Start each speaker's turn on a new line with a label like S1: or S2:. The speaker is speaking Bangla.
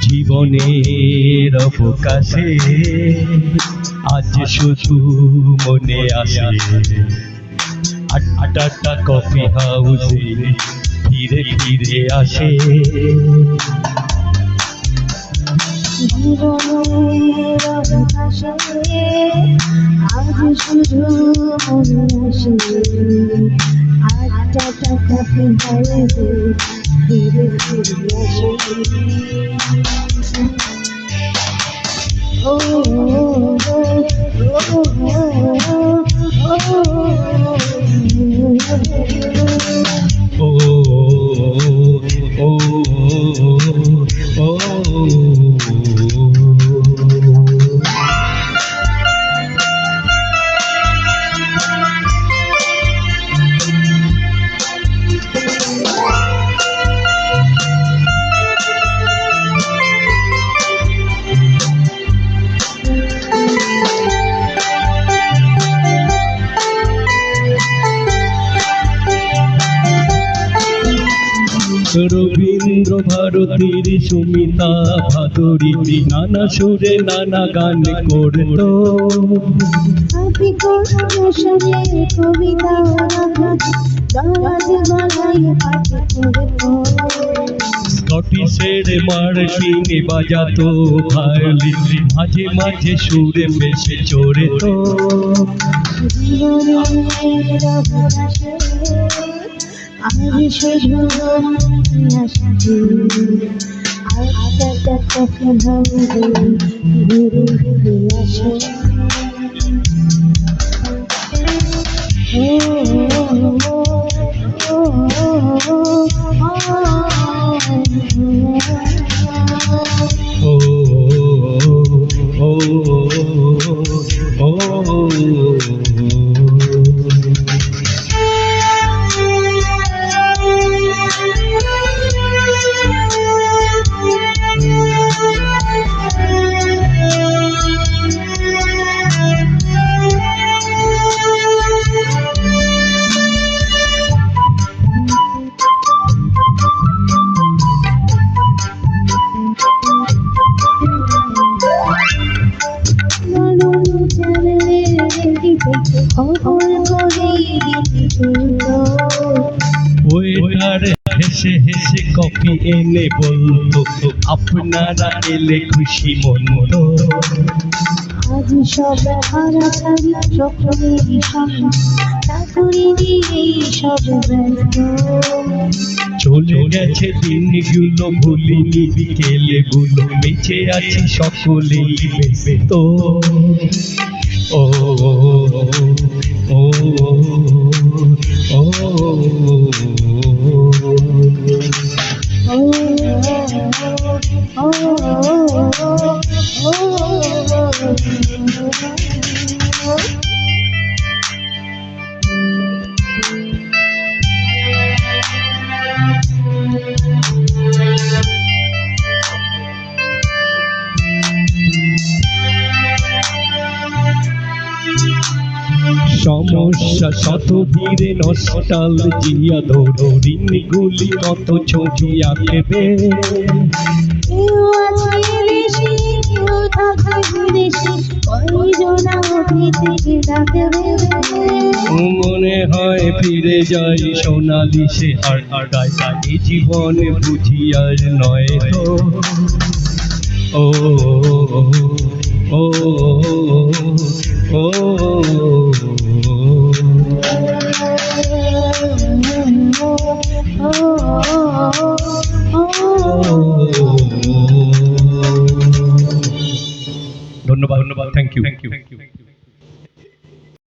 S1: জীবনের অবকাশে আজ শুধু মনে আসে। আটটা কফি হাউসে ফিরে ফিরে আসে।
S2: জীবনের অবকাশে আজ শুধু মনে আসে আটটা টাকা ফিরে ফিরে ফিরে আসে ও
S1: রবীন্দ্র ভারতীর সুমিতা ভাদুরী নানা সুরে নানা গান করত।
S2: কবিতা
S1: স্কটিশের মার্টিনে বাজাতো ভায়োলিন। মাঝে মাঝে সুরে বেশে চড়ে তো
S2: আজ শুধু মনে আসছে আটটা টাকা ফিরে ঘুরে ঘুরে আসে ও
S1: ও ও ও ওয়েটার হেসে হেসে কফি এনে বলতো আপনারা এলে খুশি মন
S2: আজ সব হারা ছাড়ি সকলেরই সামনে চাকরি সব ব্যস্ত
S1: চলে গেছে দিনগুলো ভুলিনি বিকেলে গুলো বেঁচে আছি সকলেই ব্যস্ত ও ও ও সমস্যা শত ভিড়ে নষ্টাল জিয়া ধরো ঋণগুলি কত ছবি আঁকবে? ফিরে যাই সোনালি সে আর আগায় এই জীবন বুঝি আর নয় ও ও ও ধন্যবাদ ধন্যবাদ থ্যাংক ইউ থ্যাংক ইউ